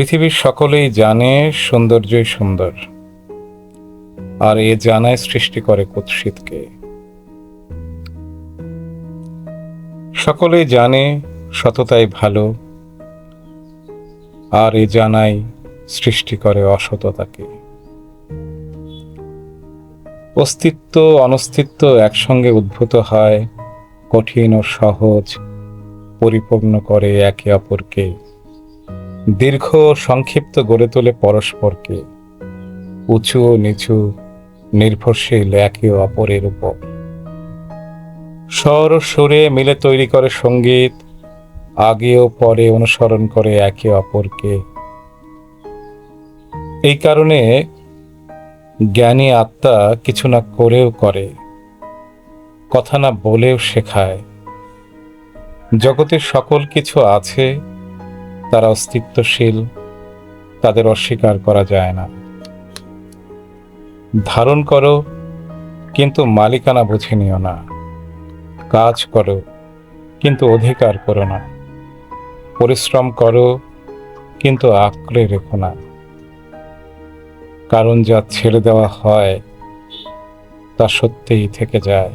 পৃথিবীর সকলেই জানে সৌন্দর্যই সুন্দর, আর এ জানায় সৃষ্টি করে কুৎসিতকে। সকলেই জানে সততাই ভালো, আর এ জানাই সৃষ্টি করে অসততাকে। অস্তিত্ব, অনস্তিত্ব একসঙ্গে উদ্ভূত হয়, কঠিন ও সহজ, পরিপূর্ণ করে একে অপরকে। দীর্ঘ সংক্ষিপ্ত গড়ে তোলে পরস্পরকে। উঁচু ও নিচু, নির্ভরশীল, একে অপরের উপর। স্বর সুরে মিলে তৈরি করে সংগীত, আগে ও পরে অনুসরণ করে একে অপরকে। এই কারণে জ্ঞানী আত্মা কিছু না করেও করে, কথা না বলেও শেখায়। জগতের সকল কিছু আছে তারা অস্তিত্বশীল, তাদের অস্বীকার করা যায় না। ধারণ করো, কিন্তু মালিকানা বুঝে নিও না। কাজ করো, কিন্তু অধিকার করো না। পরিশ্রম করো, কিন্তু আঁকড়ে রেখো না। কারণ যা ছেড়ে দেওয়া হয়, তা সত্যিই থেকে যায়।